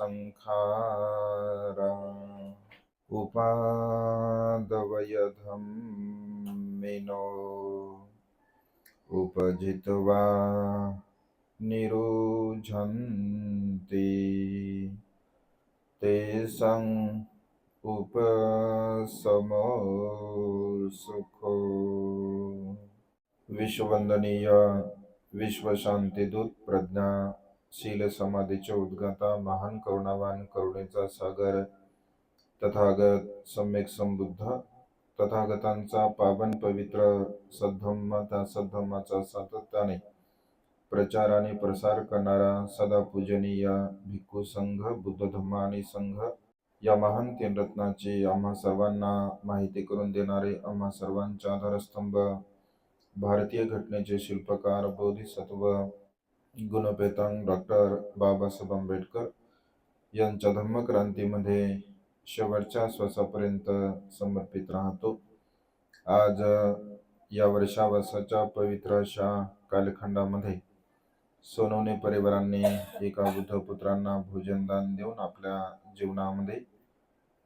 अनिचावत उपादवयधं मिनो। उपजित्वा निरुझन्ति तेषां उपसमो सुखो। विश्ववंदनीय विश्वशांतीदूत प्रज्ञा शील समाधीचे उद्गाता महान करुणावान करुणेचा सागर तथागत सम्यक समृद्ध तथागतांचा पावन पवित्र सद्धम्म त्या सद्धम्माचा सातत्याने प्रचार आणि प्रसार करणारा सदा पूजनीय भिक्खू संघ बुद्ध धम्म आणि संघ या महान तीन रत्नाची आम्हा सर्वांना माहिती करून देणारे आम्हा सर्वांचे आधारस्तंभ भारतीय घटनेचे शिल्पकार बोधिसत्व गुणपेतांग डॉक्टर बाबासाहेब आंबेडकर यांच्या धम्मक्रांतीमध्ये शेवटच्या श्वासापर्यंत समर्पित राहतो. आज या वर्षावासाच्या पवित्र अशा कालखंडामध्ये सोनवणे परिवारांनी एका वृद्ध पुत्रांना भोजनदान देऊन आपल्या जीवनामध्ये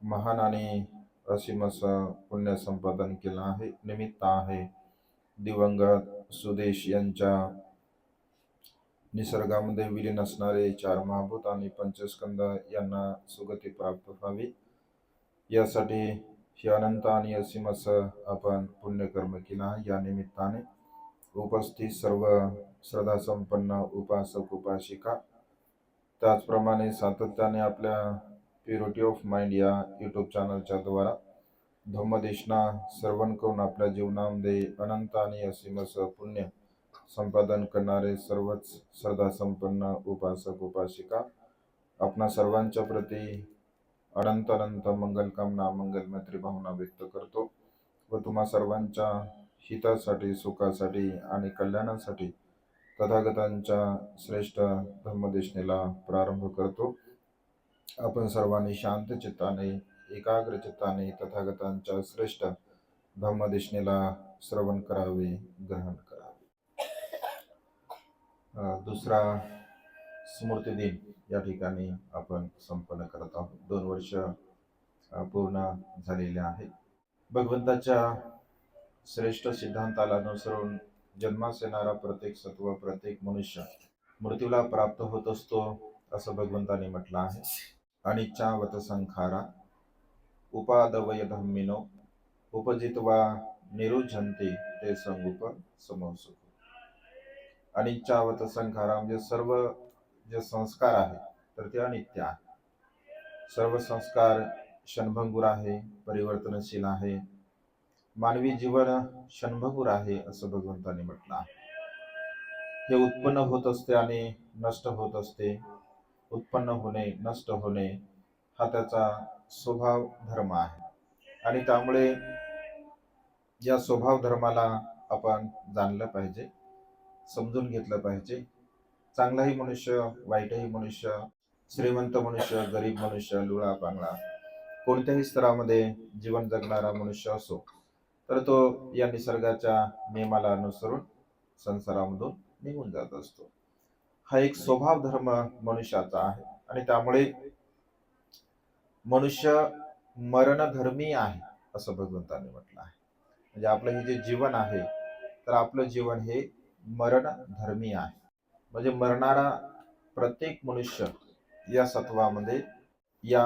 महान आणि असीम असं पुण्य संपादन केलं आहे. निमित्त आहे दिवंगत सुदेश यांच्या निसर्गामध्ये विलीन असणारे चार महाभूत आणि पंचस्कंद यांना सुगती प्राप्त व्हावी. यासाठी हे अनंत आणि असीम असं आपण पुण्यकर्म केला या निमित्ताने. उपस्थित सर्व श्रद्धासंपन्न उपासक उपासिका. त्याचप्रमाणे सातत्याने आपल्या प्युरिटी ऑफ माइंड या यूट्यूब चॅनलच्या द्वारा धम्मदेशना सर्वांकडून आपल्या जीवनामध्ये अनंत आणि असीम असं पुण्य संपादन करणारे सर्वच श्रद्धासंपन्न उपासक उपासिका आपणा सर्वांच्या प्रती अनंत अनंत मंगलकामना मंगलमैत्री भावना व्यक्त करतो व तुम्हा सर्वांच्या हितासाठी सुखासाठी आणि कल्याणासाठी तथागतांच्या श्रेष्ठ धर्मदेशनेला प्रारंभ करतो. आपण सर्वांनी शांत चित्ताने एकाग्र चित्ताने तथागतांच्या श्रेष्ठ धर्मदेशनेला श्रवण करावे ग्रहण करावे. दुसरा स्मृती दिन या ठिकाणी आपण संपन्न करत आहोत. दोन वर्ष पूर्ण झालेले आहेत. भगवंताच्या श्रेष्ठ सिद्धांताला अनुसरून जन्मास येणारा प्रत्येक सत्व प्रत्येक मनुष्य मृत्यूला प्राप्त होत असतो असं भगवंताने म्हटलं आहे. अनिच्छावत संखारा उपादवय धम्मिनो उपजित्वा निरुझंती ते संगुप समोसुख अनिच्छावत संखारा म्हणजे सर्व जे संस्कार आहे तर ते अनित्य आहे. सर्व संस्कार क्षणभंगूर आहे परिवर्तनशील आहे. मानवी जीवन क्षणभंगूर आहे असं भगवंताने म्हटलं आहे. हे उत्पन्न होत असते आणि नष्ट होत असते. उत्पन्न होणे नष्ट होणे हा त्याचा स्वभाव धर्म आहे. आणि त्यामुळे या स्वभाव धर्माला आपण जाणलं पाहिजे. समजून घेतलं पाहिजे. चांगलाही मनुष्य वाईटही मनुष्य श्रीमंत मनुष्य गरीब मनुष्य लुळा पांगळा कोणत्याही स्तरामध्ये जीवन जगणारा मनुष्य असो तर तो या निसर्गाच्या नियमाला अनुसरून संसारामधून निघून जात असतो. हा एक स्वभाव धर्म मनुष्याचा आहे आणि त्यामुळे मनुष्य मरणधर्मी आहे असं भगवंताने म्हटलं आहे. म्हणजे आपलं हे जे जीवन आहे तर आपलं जीवन हे मरणधर्मी आहे. म्हणजे मरणारा प्रत्येक मनुष्य या सत्वामध्ये या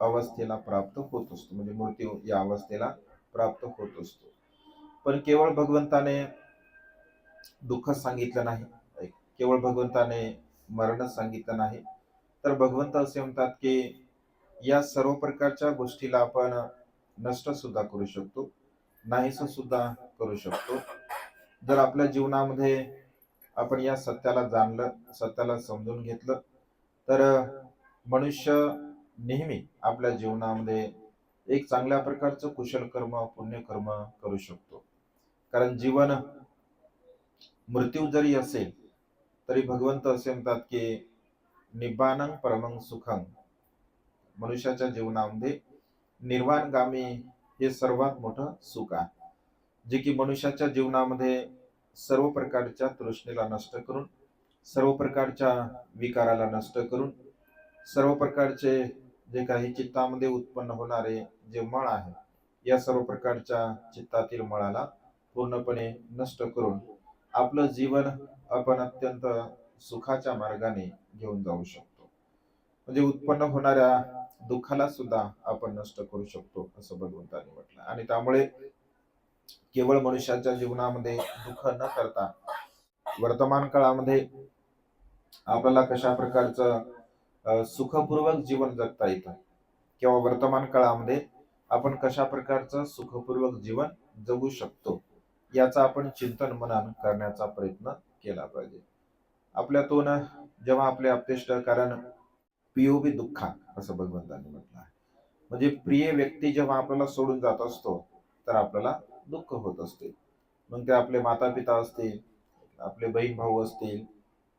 अवस्थेला प्राप्त होत असतो. म्हणजे मृत्यू या अवस्थेला प्राप्त होत असतो. पण केवळ भगवंताने दुःख सांगितलं नाही केवळ भगवंताने मरण सांगितलं नाही तर भगवंत असे म्हणतात की या सर्व प्रकारच्या गोष्टीला आपण नष्ट सुद्धा करू शकतो नाहीस सुद्धा करू शकतो. जर आपल्या जीवनामध्ये आपण या सत्याला जाणलं सत्याला समजून घेतलं तर मनुष्य नेहमी आपल्या जीवनामध्ये एक चांगल्या प्रकारचं कुशल कर्म पुण्यकर्म करू शकतो. कारण जीवन मृत्यू जरी असेल तरी भगवंत असे म्हणतात की निब्बानं परमंग सुखंग मनुष्याच्या जीवनामध्ये निर्वाणगामी हे सर्वात मोठं सुख आहे. जे की मनुष्याच्या जीवनामध्ये सर्व प्रकारच्या तृष्णेला नष्ट करून सर्व प्रकारच्या विकाराला नष्ट करून सर्व प्रकारचे जे काही चित्तामध्ये उत्पन्न होणारे जे मळ आहे या सर्व प्रकारच्या चित्तातील मळाला पूर्णपणे नष्ट करून आपलं जीवन आपण अत्यंत सुखाच्या मार्गाने घेऊन जाऊ शकतो. म्हणजे उत्पन्न होणाऱ्या दुःखाला सुद्धा आपण नष्ट करू शकतो असं भगवंतांनी म्हटलं. आणि त्यामुळे केवळ मनुष्याच्या जीवनामध्ये दुःख न करता वर्तमान काळामध्ये आपल्याला कशा प्रकारचं सुखपूर्वक जीवन जगता येतं? किंवा वर्तमान काळामध्ये आपण कशा प्रकारचं सुखपूर्वक जीवन जगू शकतो? याचा आपण चिंतन मनन करण्याचा प्रयत्न केला पाहिजे. आपल्यातून जेव्हा आपले अपतेष्ट कारण पिओबी दुःखा असं भगवंतांनी म्हटलं आहे. म्हणजे प्रिय व्यक्ती जेव्हा आपल्याला सोडून जात असतो तर आपल्याला दुःख होत असते. मग ते आपले माता पिता असतील आपले बहीण भाऊ असतील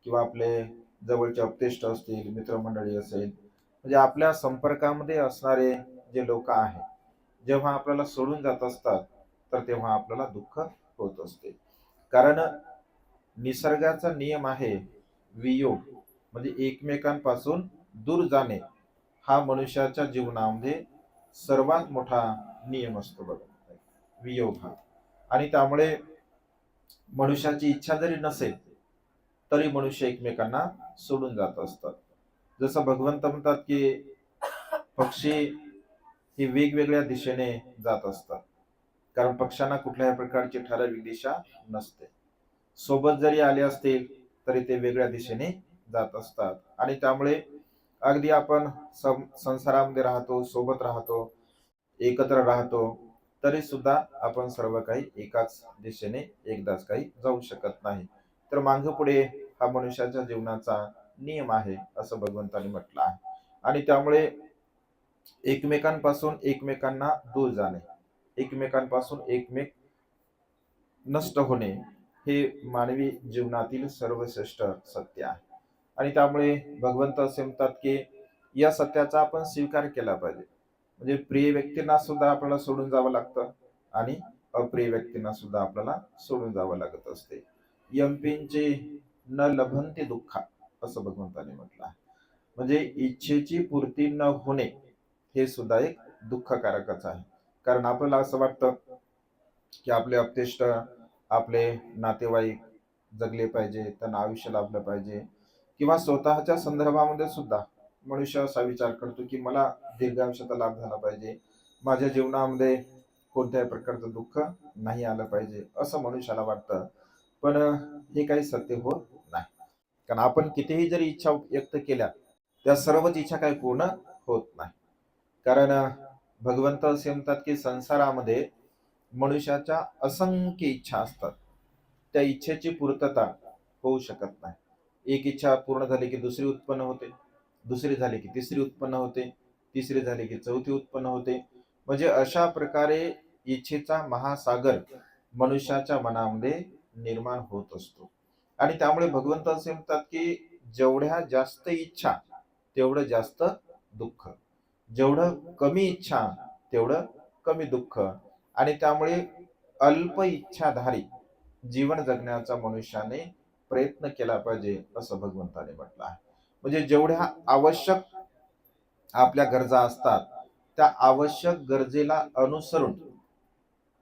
किंवा आपले जवळचे अपतेष्ट असतील मित्रमंडळी असेल म्हणजे आपल्या संपर्कामध्ये असणारे जे लोक आहेत जेव्हा आपल्याला सोडून जात असतात तर तेव्हा आपल्याला दुःख होत असते. कारण निसर्गाचा नियम आहे वियोग म्हणजे एकमेकांपासून दूर जाणे हा मनुष्याच्या जीवनामध्ये सर्वात मोठा नियम असतो बघा. वियोग हा. आणि त्यामुळे मनुष्याची इच्छा जरी नसेल तरी मनुष्य एकमेकांना सोडून जात असतात. जसं भगवंत म्हणतात की पक्षी हे वेगवेगळ्या दिशेने जात असतात. कारण पक्ष्यांना कुठल्याही प्रकारची ठराविक दिशा नसते. सोबत जरी आले असतील तरी ते वेगळ्या दिशेने जात असतात. आणि त्यामुळे अगदी आपण सं- संसारामध्ये राहतो सोबत राहतो एकत्र राहतो तरी सुद्धा आपण सर्व काही एकाच दिशेने एकदाच काही जाऊ शकत नाही. तर मांग पुढे हा मनुष्याच्या जीवनाचा नियम आहे असं भगवंतांनी म्हटलं आहे. आणि त्यामुळे एकमेकांपासून एकमेकांना दूर जाणे एकमेकांपासून एकमेक नष्ट होणे हे मानवी जीवनातील सर्वश्रेष्ठ सत्य आहे. आणि त्यामुळे भगवंत असे म्हणतात की या सत्याचा आपण स्वीकार केला पाहिजे. म्हणजे प्रिय व्यक्तींना सुद्धा आपल्याला सोडून जावं लागतं आणि अप्रिय व्यक्तींना सुद्धा आपल्याला सोडून जावं लागत असते. यमपींचे न लभंती दुःखा असं भगवंताने म्हटलं आहे. म्हणजे इच्छेची पूर्ती न होणे हे सुद्धा एक दुःखकारकच आहे. कारण आपल्याला असं वाटतं की आपले अपतेष्ट आपले नातेवाईक जगले पाहिजे त्यांना आयुष्य लाभलं पाहिजे किंवा स्वतःच्या संदर्भामध्ये सुद्धा मनुष्य असा विचार करतो की मला दीर्घायुष्याचा लाभ झाला पाहिजे. माझ्या जीवनामध्ये कोणत्याही प्रकारचं दुःख नाही आलं पाहिजे असं मनुष्याला वाटतं. पण हे काही सत्य होत नाही. कारण आपण कितीही जरी इच्छा व्यक्त केल्या त्या सर्वच इच्छा काही पूर्ण होत नाही. कारण भगवंत असे म्हणतात की संसारामध्ये मनुष्याच्या असंख्य इच्छा असतात. त्या इच्छेची पूर्तता होऊ शकत नाही. एक इच्छा पूर्ण झाली की दुसरी उत्पन्न होते. दुसरी झाली की तिसरी उत्पन्न होते तिसरी झाली की चौथी उत्पन्न होते. म्हणजे अशा प्रकारे इच्छेचा महासागर मनुष्याच्या मनामध्ये निर्माण होत असतो. आणि त्यामुळे भगवंत असे म्हणतात की जेवढ्या जास्त इच्छा तेवढं जास्त दुःख. जेवढं कमी इच्छा तेवढं कमी दुःख. आणि त्यामुळे अल्प इच्छाधारी जीवन जगण्याचा मनुष्याने प्रयत्न केला पाहिजे असं भगवंताने म्हटलं आहे. म्हणजे जेवढ्या आवश्यक आपल्या गरजा असतात त्या आवश्यक गरजेला अनुसरून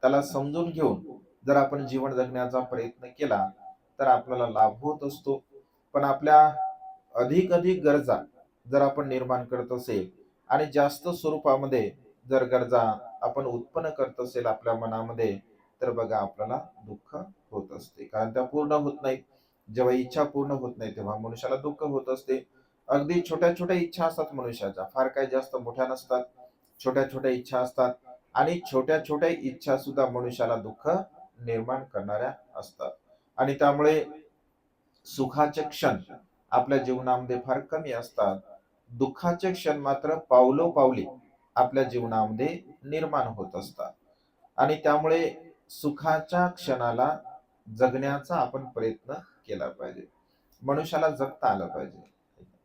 त्याला समजून घेऊन जर आपण जीवन जगण्याचा प्रयत्न केला तर आपल्याला लाभ होत असतो. पण आपल्या अधिक अधिक गरजा जर आपण निर्माण करत असेल आणि जास्त स्वरूपामध्ये जर गरजा आपण उत्पन्न करत असेल आपल्या मनामध्ये तर बघा आपल्याला दुःख होत असते. कारण त्या पूर्ण होत नाही जेव्हा इच्छा पूर्ण होत नाही तेव्हा मनुष्याला दुःख होत असते. अगदी छोट्या छोट्या इच्छा असतात मनुष्याच्या. फार काही जास्त मोठ्या नसतात. छोट्या छोट्या इच्छा असतात. आणि छोट्या छोट्या इच्छा सुद्धा मनुष्याला दुःख निर्माण करणाऱ्या असतात. आणि त्यामुळे सुखाचे क्षण आपल्या जीवनामध्ये फार कमी असतात. दुःखाचे क्षण मात्र पावलो पावली आपल्या जीवनामध्ये निर्माण होत असतात. आणि त्यामुळे सुखाच्या क्षणाला जगण्याचा आपण प्रयत्न केला पाहिजे. मनुष्याला जगता आलं पाहिजे.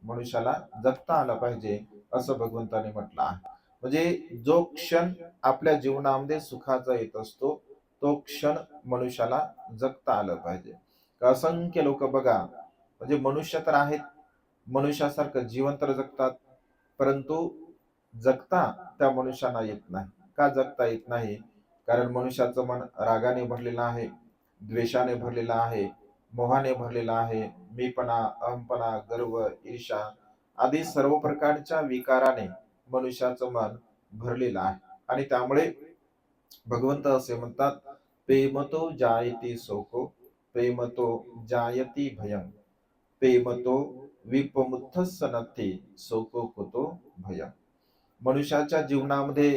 मनुष्याला जगता आलं पाहिजे असं भगवंताने म्हटलं आहे. म्हणजे जो क्षण आपल्या जीवनामध्ये सुखाचा येत असतो तो क्षण मनुष्याला जगता आलं पाहिजे. असंख्य लोक बघा म्हणजे मनुष्य तर आहेत मनुष्यासारखं जीवन तर जगतात परंतु जगता त्या मनुष्याला येत नाही. का जगता येत नाही? कारण मनुष्याचं मन रागाने भरलेलं आहे द्वेषाने भरलेलं आहे मोहाने भरलेला आहे. मीपणा अहमपणा गर्व ईर्षा आदी सर्व प्रकारच्या विकाराने मनुष्याचं मन भरलेलं आहे. आणि त्यामुळे भगवंत असे म्हणतात प्रेमतो जायती शोको प्रेमतो जायती भयं प्रेमतो विपमुत्थस्य नथी शोको कुतो भयम मनुष्याच्या जीवनामध्ये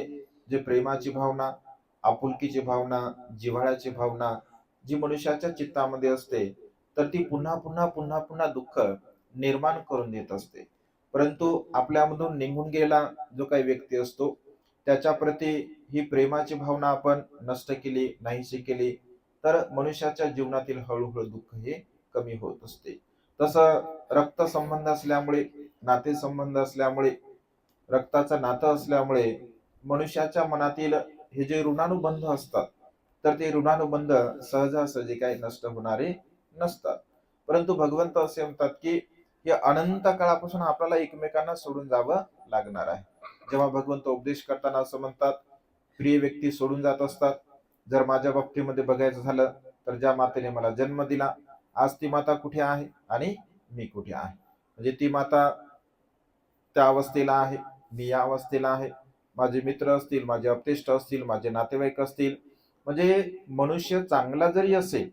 जे प्रेमाची भावना आपुलकीची भावना जिव्हाळ्याची भावना जी मनुष्याच्या चित्तामध्ये असते तर ती पुन्हा पुन्हा पुन्हा पुन्हा दुःख निर्माण करून देत असते. परंतु आपल्यामधून निघून गेला जो काही व्यक्ती असतो त्याच्या प्रती ही प्रेमाची भावना आपण नष्ट केली नाहीशी केली तर मनुष्याच्या जीवनातील हळूहळू दुःख हे कमी होत असते. तसं रक्त संबंध असल्यामुळे नाते संबंध असल्यामुळे रक्ताचं नातं असल्यामुळे मनुष्याच्या मनातील हे जे ऋणानुबंध असतात तर ते ऋणानुबंध सहजासहजी काही नष्ट होणारे नसतात. परंतु भगवंत असे म्हणतात की या अनंत काळापासून आपल्याला एकमेकांना सोडून जावं लागणार आहे. जेव्हा भगवंत उपदेश करताना असं म्हणतात प्रिय व्यक्ती सोडून जात असतात. जर माझ्या बाबतीमध्ये बघायचं झालं तर ज्या मातेने मला जन्म दिला आज ती माता कुठे आहे आणि मी कुठे आहे? म्हणजे ती माता त्या अवस्थेला आहे मी या अवस्थेला आहे. माझे मित्र असतील माझे अपतेष्ट असतील माझे नातेवाईक असतील. म्हणजे मनुष्य चांगला जरी असेल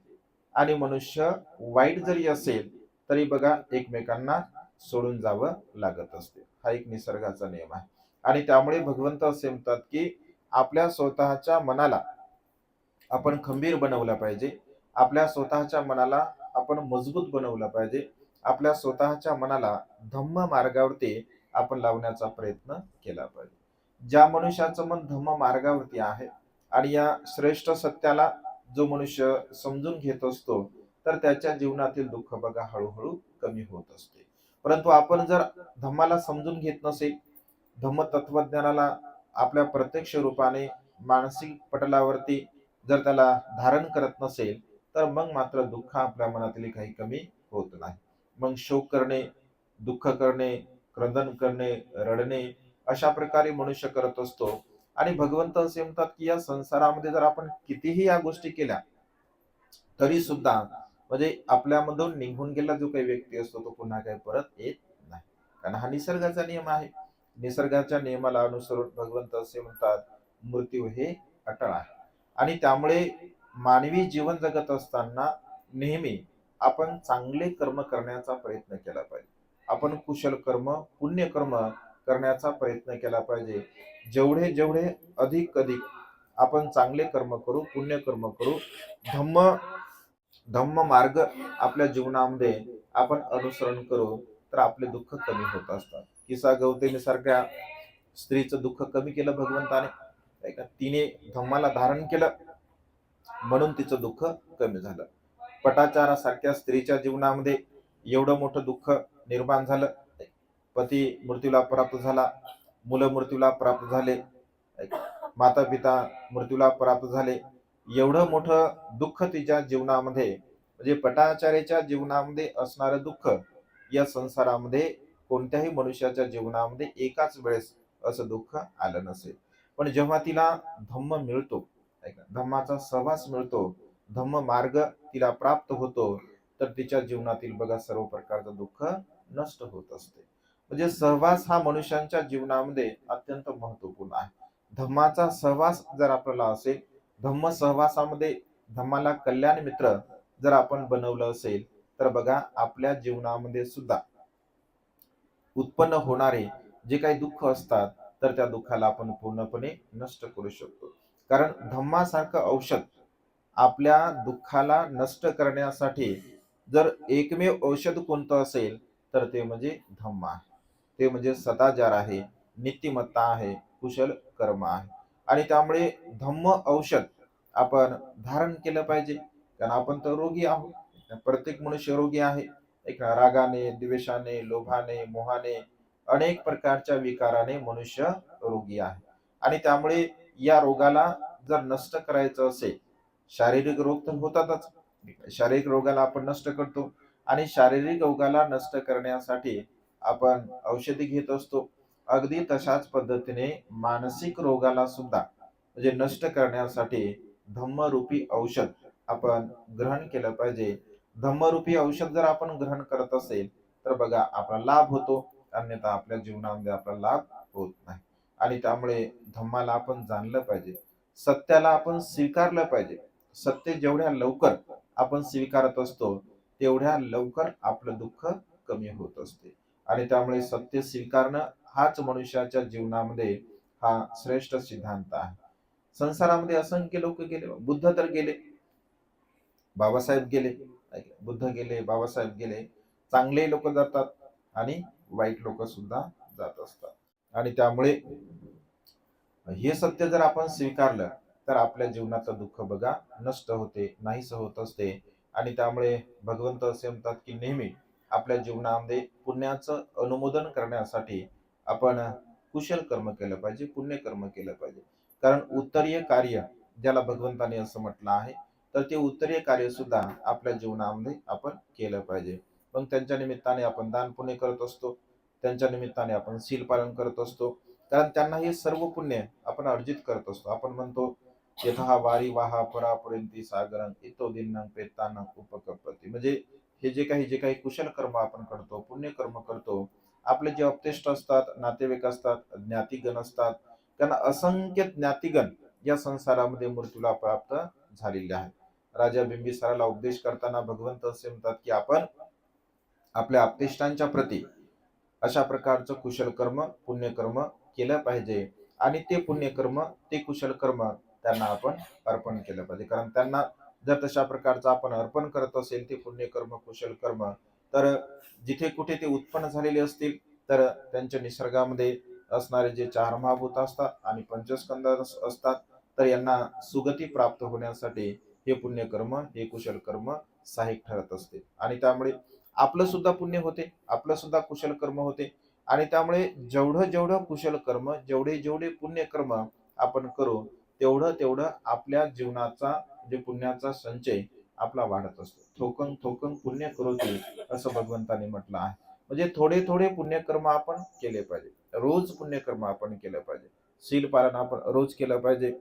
आणि मनुष्य वाईट जरी असेल तरी बघा एकमेकांना सोडून जावं लागत असते. हा एक निसर्गाचा नियम आहे. आणि त्यामुळे भगवंत असे म्हणतात की आपल्या स्वतःच्या मनाला आपण खंबीर बनवलं पाहिजे. आपल्या स्वतःच्या मनाला आपण मजबूत बनवलं पाहिजे. आपल्या स्वतःच्या मनाला धम्म मार्गावरती आपण लावण्याचा प्रयत्न केला पाहिजे. ज्या मनुष्याचं मन धम्म मार्गावरती आहे आणि या श्रेष्ठ सत्याला जो मनुष्य समजून घेत असतो तर त्याच्या जीवनातील दुःख बघा हळूहळू कमी होत असते. परंतु आपण जर धम्माला समजून घेत नसेल धम्म तत्वज्ञानाला आपल्या प्रत्यक्ष रूपाने मानसिक पटलावरती जर त्याला धारण करत नसेल तर मग मात्र दुःख आपल्या मनातील काही कमी होत नाही. मग शोक करणे दुःख करणे क्रंदन करणे रडणे अशा प्रकारे मनुष्य करत असतो आणि भगवंत असे म्हणतात की या संसारामध्ये जर आपण कितीही या गोष्टी केल्या तरी सुद्धा म्हणजे आपल्यामधून निघून गेला जो काही व्यक्ती असतो तो पुन्हा काही परत येत नाही. कारण हा निसर्गाचा नियम आहे. निसर्गाच्या नियमाला अनुसरून भगवंत असे म्हणतात मृत्यू हे अटळ आहे. आणि त्यामुळे मानवी जीवन जगत असताना नेहमी आपण चांगले कर्म करण्याचा प्रयत्न केला पाहिजे. आपण कुशल कर्म पुण्य कर्म करण्याचा प्रयत्न केला पाहिजे. जेवढे जेवढे अधिक अधिक आपण चांगले कर्म करू पुण्य कर्म करू धम्म धम्म मार्ग आपल्या जीवनामध्ये आपण अनुसरण करू तर आपले दुःख कमी होत असतात. किसा गौतमी सारख्या स्त्रीचं दुःख कमी केलं भगवंताने का? तिने धम्माला धारण केलं म्हणून तिचं दुःख कमी झालं. पटाचारासारख्या स्त्रीच्या जीवनामध्ये एवढं मोठं दुःख निर्माण झालं पती मृत्यूला प्राप्त झाला मुलं मृत्यूला प्राप्त झाले माता पिता मृत्यूला प्राप्त झाले. एवढं मोठं दुःख तिच्या जीवनामध्ये म्हणजे पटाचार्याच्या जीवनामध्ये असणारं दुःख या संसारामध्ये कोणत्याही मनुष्याच्या जीवनामध्ये एकाच वेळेस असं दुःख आलं नसेल. पण जेव्हा तिला धम्म मिळतो धम्माचा सहवास मिळतो धम्म मार्ग तिला प्राप्त होतो तर तिच्या जीवनातील बघा सर्व प्रकारचं दुःख नष्ट होत असते. म्हणजे सहवास हा मनुष्यांच्या जीवनामध्ये अत्यंत महत्त्वपूर्ण आहे. धम्माचा सहवास जर आपल्याला असेल धम्म सहवासामध्ये धम्माला कल्याण मित्र जर आपण बनवलं असेल तर बघा आपल्या जीवनामध्ये सुद्धा उत्पन्न होणारे जे काही दुःख असतात तर त्या दुःखाला आपण पूर्णपणे नष्ट करू शकतो. कारण धम्मासारखं औषध आपल्या दुःखाला नष्ट करण्यासाठी जर एकमेव औषध कोणतं असेल तर ते म्हणजे धम्म आहे. ते म्हणजे सदाचार आहे नीतिमत्ता आहे कुशल कर्म आहे. आणि त्यामुळे धम्म औषध आपण धारण केलं पाहिजे. कारण आपण तर रोगी आहोत. प्रत्येक मनुष्य रोगी आहे. एक रागाने द्वेषाने लोभाने मोहाने अनेक प्रकारच्या विकाराने मनुष्य रोगी आहे. आणि त्यामुळे या रोगाला जर नष्ट करायचं असेल शारीरिक रोग तर होतातच. शारीरिक रोगाला आपण नष्ट करतो. आणि शारीरिक रोगाला नष्ट करण्यासाठी आपण औषधी घेत असतो. अगदी तशाच पद्धतीने मानसिक रोगाला सुद्धा म्हणजे नष्ट करण्यासाठी धम्मरूपी औषध आपण ग्रहण केलं पाहिजे. धम्मरूपी औषध जर आपण ग्रहण करत असेल तर बघा आपला लाभ होतो. अन्यथा आपल्या जीवनामध्ये आपला लाभ होत नाही. आणि त्यामुळे धम्माला आपण जाणलं पाहिजे. सत्याला आपण स्वीकारलं पाहिजे. सत्य जेवढ्या लवकर आपण स्वीकारत असतो तेवढ्या लवकर आपलं दुःख कमी होत असते. आणि त्यामुळे सत्य स्वीकारणं हाच मनुष्याच्या जीवनामध्ये हा श्रेष्ठ सिद्धांत आहे. संसारामध्ये असंख्य लोक गेले. बुद्ध तर गेले. बाबासाहेब गेले. बुद्ध गेले बाबासाहेब गेले. चांगले लोक जातात आणि वाईट लोक सुद्धा जात असतात. आणि त्यामुळे हे सत्य जर आपण स्वीकारलं तर आपल्या जीवनाचं दुःख बघा नष्ट होते नाहीस होत असते. आणि त्यामुळे भगवंत असे म्हणतात की नेहमी आपल्या जीवनामध्ये पुण्याचं अनुमोदन करण्यासाठी आपण कुशल कर्म केलं पाहिजे पुण्य कर्म केलं पाहिजे. कारण उत्तरीय कार्य ज्याला भगवंताने असं म्हटलं आहे तर ते उत्तरीय कार्य सुद्धा आपल्या जीवनामध्ये आपण केलं पाहिजे. मग त्यांच्या निमित्ताने आपण दान पुण्य करत असतो त्यांच्या निमित्ताने आपण सील पालन करत असतो. कारण त्यांना हे सर्व पुण्य आपण अर्जित करत असतो. आपण म्हणतो यथा वारी वाहा परापर्यंती सागरं इतो दिनांक पेतानं उपकपती. म्हणजे हे जे काही जे काही कुशल कर्म आपण करतो पुण्यकर्म करतो आपले जे अप्तेष्ट असतात नातेवाईक असतात ज्ञातिगण असतात त्यांना असंख्य ज्ञातिगण या संसारामध्ये मृत्यूला प्राप्त झालेले आहेत. राजा बिंबिसाराला उपदेश करताना भगवंत असे म्हणतात की आपण आपल्या अपतेष्टांच्या प्रती अशा प्रकारचं कुशल कर्म पुण्यकर्म केलं पाहिजे आणि ते पुण्यकर्म ते कुशल कर्म त्यांना आपण अर्पण केलं पाहिजे. कारण त्यांना जर तशा प्रकारचं आपण अर्पण करत असेल ते पुण्यकर्म कुशल कर्म तर जिथे कुठे ते उत्पन्न झालेले असतील तर त्यांच्या निसर्गामध्ये असणारे जे चार महाभूत असतात आणि पंचस्कंद असतात तर यांना सुगती प्राप्त होण्यासाठी हे पुण्यकर्म हे कुशल कर्म सहाय्यक ठरत असते. आणि त्यामुळे आपलं सुद्धा पुण्य होते आपलं सुद्धा कुशल कर्म होते. आणि त्यामुळे जेवढं जेवढं कुशल कर्म जेवढे जेवढे पुण्यकर्म आपण करू तेवढं तेवढं आपल्या जीवनाचा जे पुण्याचा संचय आपला वाढत असतो. थोकन थोकन पुण्य करोती असं भगवंताने म्हटलं आहे. म्हणजे थोडे थोडे पुण्यकर्म आपण केले पाहिजे. रोज पुण्यकर्म आपण केलं पाहिजे. शील पालन आपण रोज केलं पाहिजे.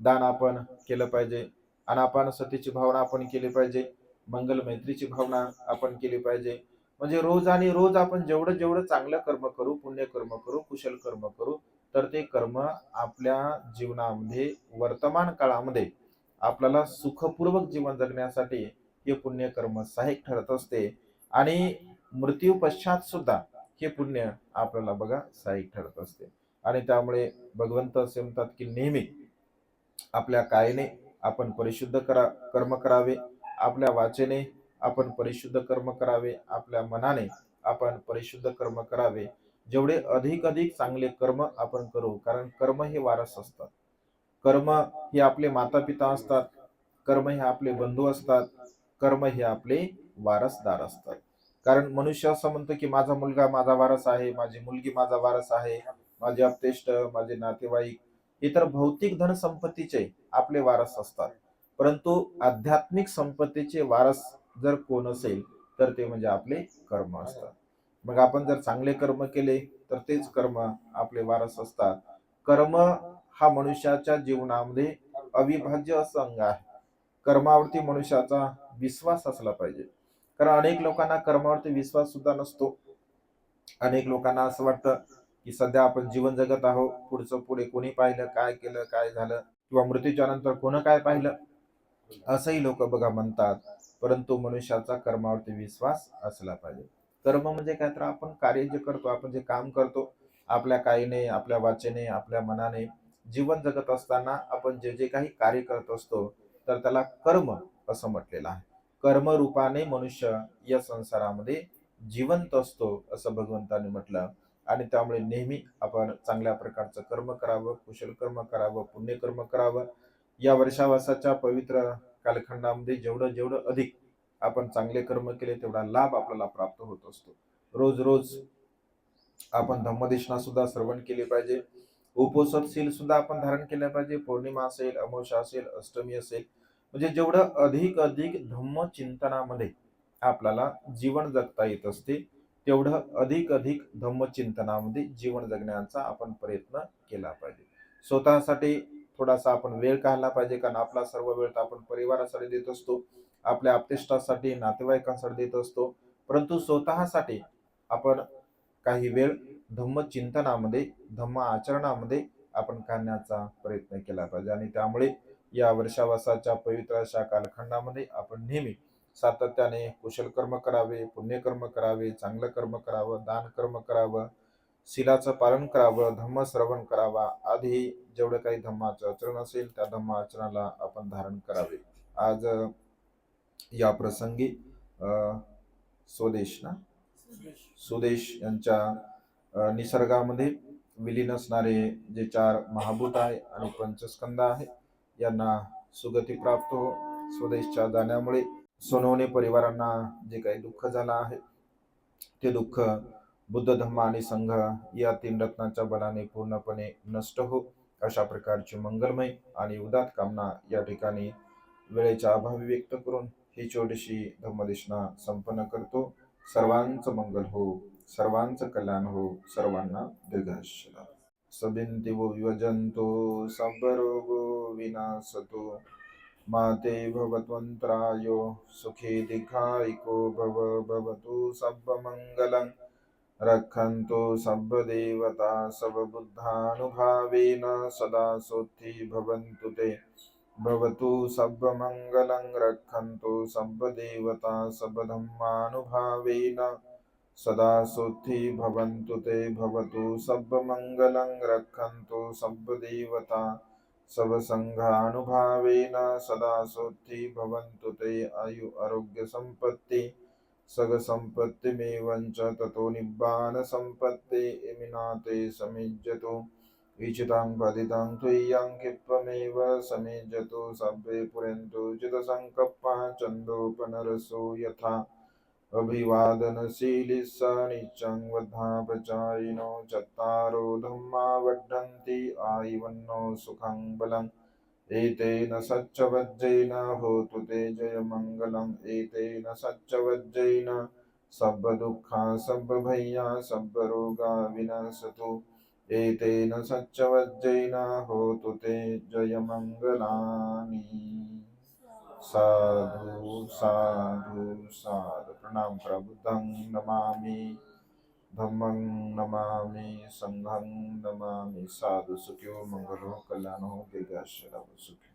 दान आपण केलं पाहिजे. अनापान सतीची भावना आपण केली पाहिजे. मंगल मैत्रीची भावना आपण केली पाहिजे. म्हणजे रोज आणि रोज आपण जेवढं जेवढं चांगलं कर्म करू पुण्यकर्म करू कुशल कर्म करू तर ते कर्म आपल्या जीवनामध्ये वर्तमान काळामध्ये आपल्याला सुखपूर्वक जीवन जगण्यासाठी हे पुण्य कर्म सहाय्यक ठरत असते. आणि मृत्यू पश्चात सुद्धा हे पुण्य आपल्याला बघा सहाय्यक ठरत असते. आणि त्यामुळे भगवंत असे म्हणतात की नेहमी आपल्या कायने आपण परिशुद्ध करा कर्म करावे. आपल्या वाचेने आपण परिशुद्ध कर्म करावे. आपल्या मनाने आपण परिशुद्ध कर्म करावे. जेवढे अधिक अधिक चांगले कर्म आपण करू कारण कर्म हे वारस असतात. कर्म हे आपले माता पिता असतात कर्म हे आपले बंधू असतात कर्म हे आपले वारसदार असतात. कारण मनुष्य असं म्हणतो की माझा मुलगा माझा वारस आहे माझी मुलगी माझा वारस आहे माझे अपतेष्ट माझे नातेवाईक इतर भौतिक धन संपत्तीचे आपले वारस असतात. परंतु आध्यात्मिक संपत्तीचे वारस जर कोण असेल तर ते म्हणजे आपले कर्म असतात. मग आपण जर चांगले कर्म केले तर तेच कर्म आपले वारस असतात. कर्म हा मनुष्याच्या जीवनामध्ये अविभाज्य असं अंग आहे. कर्मावरती मनुष्याचा विश्वास असला पाहिजे. कारण अनेक लोकांना कर्मावरती विश्वास सुद्धा नसतो. अनेक लोकांना असं वाटतं की सध्या आपण जीवन जगत आहोत. पुढचं पुढे कोणी पाहिलं काय केलं काय झालं? किंवा मृत्यूच्या नंतर कोण काय पाहिलं? असंही लोक बघा म्हणतात. परंतु मनुष्याचा कर्मावरती विश्वास असला पाहिजे. कर्म म्हणजे काय? तर आपण कार्य जे करतो आपण जे काम करतो आपल्या काईने आपल्या वाचेने आपल्या मनाने जीवन जगत असताना आपण जे जे काही कार्य करत असतो तर त्याला कर्म असं म्हटलेलं आहे. कर्मरूपाने मनुष्य या संसारामध्ये जिवंत असतो असं भगवंताने म्हटलं. आणि त्यामुळे नेहमी आपण चांगल्या प्रकारचं कर्म करावं कुशल कर्म करावं पुण्यकर्म करावं. या वर्षावासाच्या पवित्र कालखंडामध्ये जेवढं जेवढं अधिक आपण चांगले कर्म केले तेवढा लाभ आपल्याला प्राप्त होत असतो. रोज रोज आपण धम्मदेशना सुद्धा श्रवण केले पाहिजे. उपोषद सील सुद्धा आपण धारण केलं पाहिजे. पौर्णिमा असेल अमोषा असेल अष्टमी असेल. म्हणजे जेवढं अधिक अधिक धम्म चिंतनामध्ये आपल्याला जीवन जगता येत असते तेवढं अधिक अधिक धम्मचिंतनामध्ये जीवन जगण्याचा आपण प्रयत्न केला पाहिजे. स्वतःसाठी थोडासा आपण वेळ काढला पाहिजे कारण आपला सर्व वेळ तर आपण परिवारासाठी देत असतो. आपल्या आप्तेष्टासाठी नातेवाईकांसाठी देत असतो. परंतु स्वतःसाठी आपण काही वेळ धम्म चिंतनामध्ये धम्म आचरणामध्ये आपण काढण्याचा प्रयत्न केला पाहिजे. आणि त्यामुळे या वर्षावासाच्या पवित्र अशा कालखंडामध्ये आपण नेहमी सातत्याने कुशल कर्म करावे पुण्यकर्म करावे चांगलं कर्म करावं दान कर्म करावं शिलाचं पालन करावं धम्म श्रवण करावा आधी जेवढं काही धम्माचं आचरण असेल त्या धम्म आचरणाला आपण धारण करावे. आज या प्रसंगी स्वदेश ना? सुदेश यांच्या निसर्गामध्ये विलीन असणारे जे चार महाभूत आहे आणि पंचस्कंद आहे यांना सुगती प्राप्त हो. स्वदेशच्या जाण्यामुळे सोनवणे परिवारांना जे काही दुःख झालं आहे ते दुःख बुद्ध धम्म आणि संघ या तीन रत्नाच्या बलाने पूर्णपणे नष्ट हो. अशा प्रकारची मंगलमय आणि उदात कामना या ठिकाणी वेळेच्या अभावी व्यक्त करून ही छोटीशी धम्मदेशना संपन्न करतो. सर्वांचं मंगल हो सर्वांचं कल्याण हो सर्वांना दीर्घायुष्य. लाभो. सबिंतिवो विभजंतो सर्वरोगो विनाशतो. माते भवत्वन्तरायो सुखी दिखायिको भव भवतु सर्वमङ्गलम् रक्षन्तु सर्वदेवता सर्वबुद्धानुभावेन सदा सोत्थी भवन्तु ते. भवतु सर्वमङ्गलं रक्षन्तु सर्वदेवता सर्वधर्मानुभावेन सदा सोत्थि भवन्तु ते भवतु सर्वमङ्गलं रक्षन्तु सर्वदेवता सर्वसङ्घानुभावेन सदा सोत्थि भवन्तु ते आयु आरोग्यसम्पत्ति सगसम्पत्तिमेवञ्च ततो निब्बानसम्पत्ति इमिनाते समिज्यतु। विचितं पतितं त्वमेव समेजतु सभ्ये पुरन्तु चित्रसङ्कप्पा चन्दोपनरसो यथा। अभिवादनशीलिस्स नित्यं वधापचारिणो चत्वाच्चवज्रेन होतु ते जयमङ्गलम् एतेन सच्चवज्रैन सभदुःखा सभय्या सभरोगा विनशतु। एतेन सच्चवज्जेन होतु ते जयमङ्गलानि। साधु साधु साधु प्रणाम प्रबुद्धं नमामि। धम्मं नमामि संघं नमामि। साधु सुखियो मंगलो कल्याणो दीर्घायुष्य लाभो सुखी